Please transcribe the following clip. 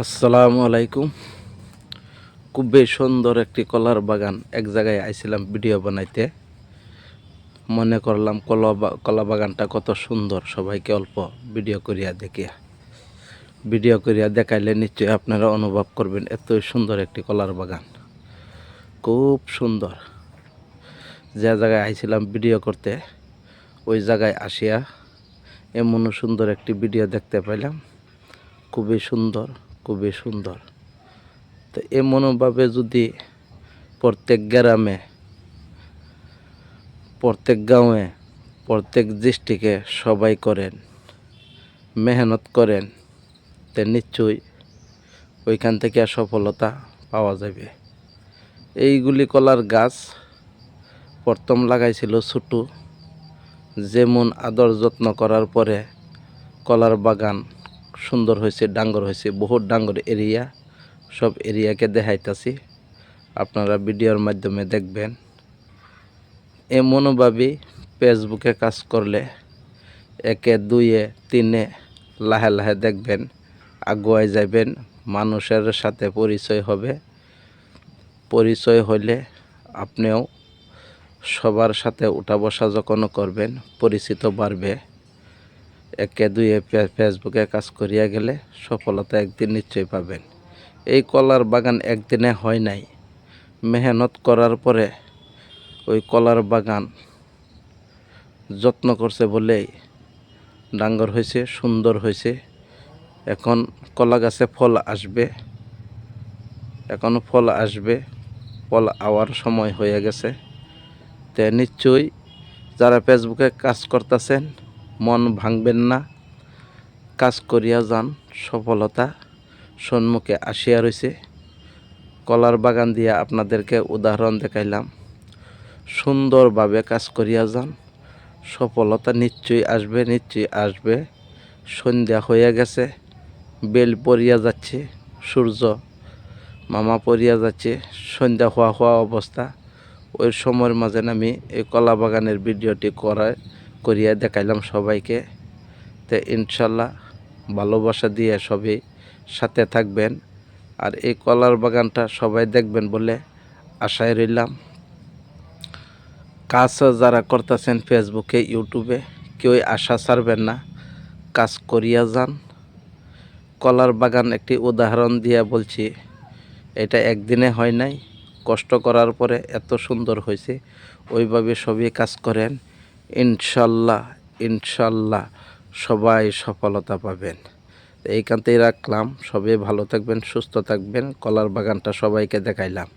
আসসালামু আলাইকুম। খুবই সুন্দর একটি কলার বাগান এক জায়গায় আইছিলাম ভিডিও বানাইতে। মনে করলাম কলা কলা বাগানটা কত সুন্দর, সবাইকে অল্প ভিডিও করিয়া দেখিয়া। ভিডিও করিয়া দেখাইলে নিশ্চয়ই আপনারা অনুভব করবেন এতই সুন্দর একটি কলার বাগান। খুব সুন্দর। যে জায়গায় আইছিলাম ভিডিও করতে, ওই জায়গায় আসিয়া এমন সুন্দর একটি ভিডিও দেখতে পাইলাম। খুবই সুন্দর। খুবই সুন্দর। তো এমনভাবে যদি প্রত্যেক গ্রামে, প্রত্যেক গাঁয়ে প্রত্যেক ডিস্ট্রিক্টে সবাই করেন, মেহনত করেন, তে নিশ্চয়ই ওইখান থেকে সফলতা পাওয়া যাবে। এইগুলি কলার গাছ প্রথম লাগাইছিল ছোটো। যেমন আদর যত্ন করার পরে কলার বাগান সুন্দর হয়েছে, ডাঙ্গর হয়েছে, বহুত ডাঙ্গর এরিয়া, সব এরিয়াকে দেখাইতাছি। আপনারা ভিডিওর মাধ্যমে দেখবেন। এমনভাবে ফেসবুকে কাজ করলে একে দুইয়ে তিনে লাহে লাহে দেখবেন আগুয়াই যাবেন মানুষের সাথে পরিচয় হবে। পরিচয় হলে আপনিও সবার সাথে উঠা বসা যখন করবেন, পরিচিত বাড়বে। একে দুইয়ে ফে- ফেসবুকে কাজ করিয়া গেলে সফলতা একদিন নিশ্চয়ই পাবেন। এই কলার বাগান একদিনে হয় নাই। মেহনত করার পরে ওই কলার বাগান যত্ন করছে বলেই ডাঙ্গর হয়েছে, সুন্দর হয়েছে। এখন কলা গাছে ফল আসবে। এখন ফল আসবে। ফল আওয়ার সময় হয়ে গেছে। তে নিশ্চয়ই যারা ফেসবুকে কাজ করতেছেন মন ভাঙবেন না। কাজ করিয়া যান, সফলতা সম্মুখে আসিয়া রয়েছে কলার বাগান দিয়া আপনাদেরকে উদাহরণ দেখাইলাম। সুন্দরভাবে কাজ করিয়া যান। সফলতা নিশ্চয়ই আসবে নিশ্চয়ই আসবে। সন্ধ্যা হয়ে গেছে, বেল পড়িয়া যাচ্ছে, সূর্য মামা পড়িয়া যাচ্ছে। সন্ধ্যা হওয়া হওয়া অবস্থা। ওই সময়ের মাঝে আমি এই কলা বাগানের ভিডিওটি করায় করিয়া দেখাইলাম সবাইকে। তো ইনশাল্লাহ ভালোবাসা দিয়ে সবই সাথে থাকবেন। আর এই কলার বাগানটা সবাই দেখবেন বলে আশায় রইলাম। কাজ যারা করতেছেন ফেসবুকে, ইউটিউবে, কেউই আশা ছাড়বেন না। কাজ করিয়া যান। কলার বাগান একটি উদাহরণ দিয়ে বলছি, এটা একদিনে হয় নাই। কষ্ট করার পরে এত সুন্দর হয়েছে। ওইভাবে সবই কাজ করেন। ইনশাল্লাহ ইনশাল্লাহ সবাই সফলতা পাবেন। এইখানতেই রাখলাম। সবাই ভালো থাকবেন, সুস্থ থাকবেন। কলার বাগানটা সবাইকে দেখাইলাম।